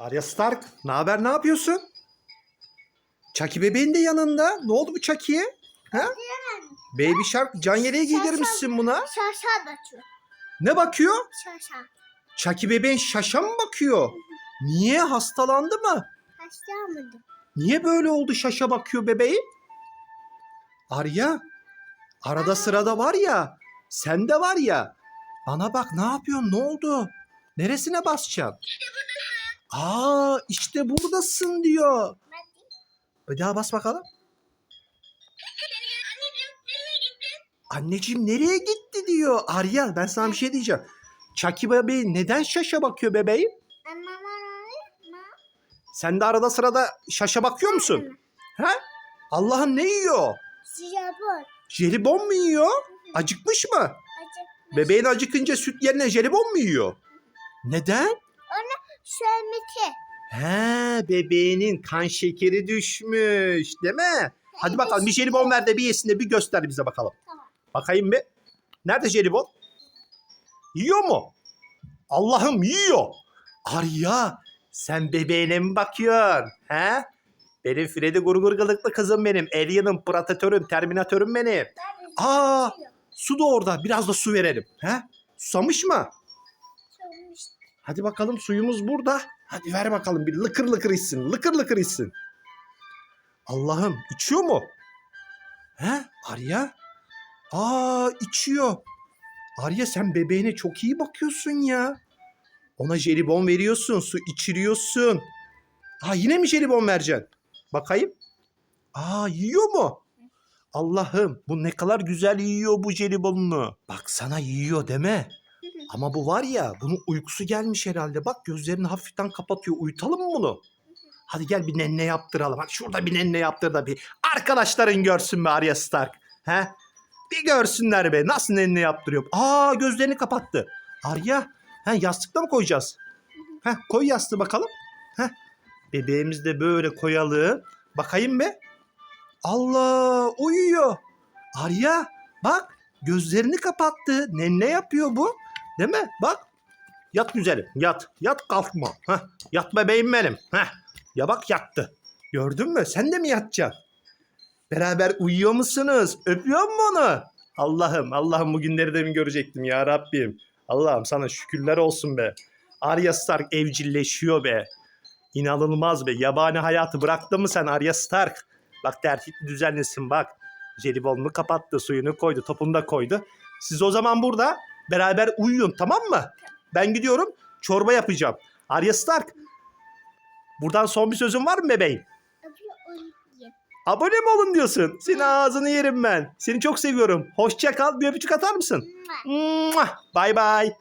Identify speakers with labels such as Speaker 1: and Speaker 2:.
Speaker 1: Arya Stark, ne haber? Ne yapıyorsun? Chucky bebeğin de yanında. Ne oldu bu Chucky'ye? Ha? Baby Shark can yeleği giydirmişsin buna.
Speaker 2: Şaşa bakıyor.
Speaker 1: Ne bakıyor?
Speaker 2: Şaşa.
Speaker 1: Chucky bebeğin şaşa mı bakıyor? Niye? Hastalandı mı?
Speaker 2: Haşlayamadım.
Speaker 1: Niye böyle oldu şaşa bakıyor bebeğim? Arya, arada sırada var ya, sen de var ya. Bana bak ne yapıyorsun? Ne oldu? Neresine basacaksın? Aa, işte buradasın diyor. Bir daha bas bakalım. Anneciğim nereye gitti diyor. Arya ben sana bir şey diyeceğim. Chucky bebeği neden şaşa bakıyor bebeğim? Sen de arada sırada şaşa bakıyor musun? Ha? Allah'ım ne yiyor?
Speaker 2: Japon.
Speaker 1: Jelibon mu yiyor? Acıkmış mı?
Speaker 2: Acıkmış.
Speaker 1: Bebeğin acıkınca süt yerine jelibon mu yiyor? Neden?
Speaker 2: Şömiti.
Speaker 1: He bebeğinin kan şekeri düşmüş değil mi? Hadi bakalım bir jelibon ver de bir yesin de bir göster bize bakalım.
Speaker 2: Tamam.
Speaker 1: Bakayım bir. Nerede jelibon? Yiyor mu? Allah'ım yiyor. Arya sen bebeğine mi bakıyorsun? He? Benim Freddy gurgur gılıklı kızım benim. Alien'ım, Predator'ım, Terminatör'üm benim. Aa! Su da orada. Biraz da su verelim. He? Susamış mı? Hadi bakalım suyumuz burada. Hadi ver bakalım bir lıkır lıkır içsin. Lıkır lıkır içsin. Allah'ım içiyor mu? He? Arya? Aa içiyor. Arya sen bebeğine çok iyi bakıyorsun ya. Ona jelibon veriyorsun, su içiriyorsun. Ha yine mi jelibon vereceksin? Bakayım. Aa yiyor mu? Allah'ım bu ne kadar güzel yiyor bu jelibonunu. Baksana yiyor deme. Ama bu var ya bunun uykusu gelmiş herhalde. Bak gözlerini hafiften kapatıyor. Uyutalım mı bunu? Hadi gel bir nenne yaptıralım. Hadi şurada bir nenne yaptır da bir arkadaşların görsün be Arya Stark. He? Bir görsünler be. Nasıl nenne yaptırıyor. Aa gözlerini kapattı. Arya he, yastıkta mı koyacağız? He, koy yastığı bakalım. He. Bebeğimizi de böyle koyalım. Bakayım be. Allah uyuyor. Arya bak gözlerini kapattı. Nenne yapıyor bu. Değil mi? Bak. Yat güzelim. Yat. Yat kalkma. Heh. Yat bebeğim benim. Heh. Ya bak yattı. Gördün mü? Sen de mi yatacaksın? Beraber uyuyor musunuz? Öpüyor mu onu? Allah'ım, Allah'ım bu günleri de mi görecektim ya Rabbim? Allah'ım sana şükürler olsun be. Arya Stark evcilleşiyor be. İnanılmaz be. Yabani hayatı bıraktın mı sen Arya Stark? Bak tertipli düzenlisin bak. Jelibonunu kapattı, suyunu koydu, topunu da koydu. Siz o zaman burada beraber uyuyun tamam mı? Ben gidiyorum çorba yapacağım. Arya Stark buradan son bir sözün var mı bebeğim? Abone mi olun diyorsun? Senin ağzını yerim ben. Seni çok seviyorum. Hoşça kal. Bir öpücük atar mısın? Bye bye.